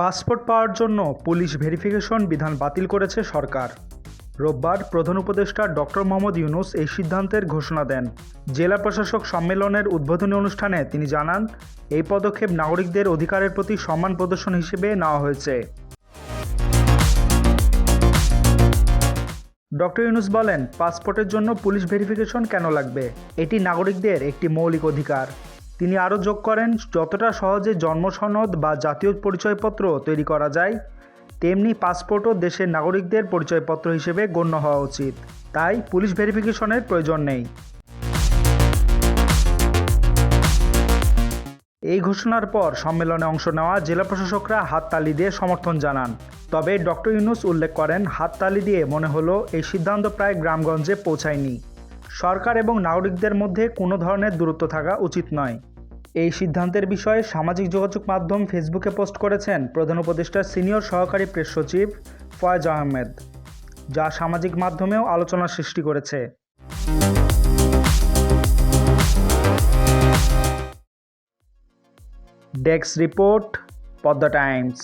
Passport পাওয়ার জন্য police verification বিধান বাতিল করেছে সরকার। রোববার প্রধান উপদেষ্টা ডক্টর মোহাম্মদ ইউনুস এই সিদ্ধান্তের ঘোষণা দেন। জেলা প্রশাসক সম্মেলনের উদ্বোধনী অনুষ্ঠানে তিনি জানান, এই পদক্ষেপ নাগরিকদের অধিকারের প্রতি সম্মান প্রদর্শন হিসেবে নেওয়া হয়েছে। ডক্টর ইউনুস বলেন, পাসপোর্টের জন্য পুলিশ ভেরিফিকেশন কেন লাগবে? এটি নাগরিকদের একটি মৌলিক অধিকার। তিনি আরও যোগ করেন, যতটা সহজে জন্মসনদ বা জাতীয় পরিচয়পত্র তৈরি করা যায়, তেমনি পাসপোর্টও দেশের নাগরিকদের পরিচয়পত্র হিসেবে গণ্য হওয়া উচিত। তাই পুলিশ ভেরিফিকেশনের প্রয়োজন নেই। এই ঘোষণার পর সম্মেলনে অংশ নেওয়া জেলা প্রশাসকরা হাততালি দিয়ে সমর্থন জানান। তবে ডক্টর ইউনুস উল্লেখ করেন, হাততালি দিয়ে মনে হলো এই সিদ্ধান্ত প্রায় গ্রামগঞ্জে পৌঁছায়নি। সরকার এবং নাগরিকদের মধ্যে কোনো ধরনের দূরত্ব থাকা উচিত নয়। এই সিদ্ধান্তের বিষয়ে সামাজিক যোগাযোগ মাধ্যম ফেসবুকে পোস্ট করেছেন প্রধান উপদেষ্টার সিনিয়র সহকারী প্রেস সচিব ফয়েজ আহমেদ, যা সামাজিক মাধ্যমেও আলোচনার সৃষ্টি করেছে। Desk report, Padma Times.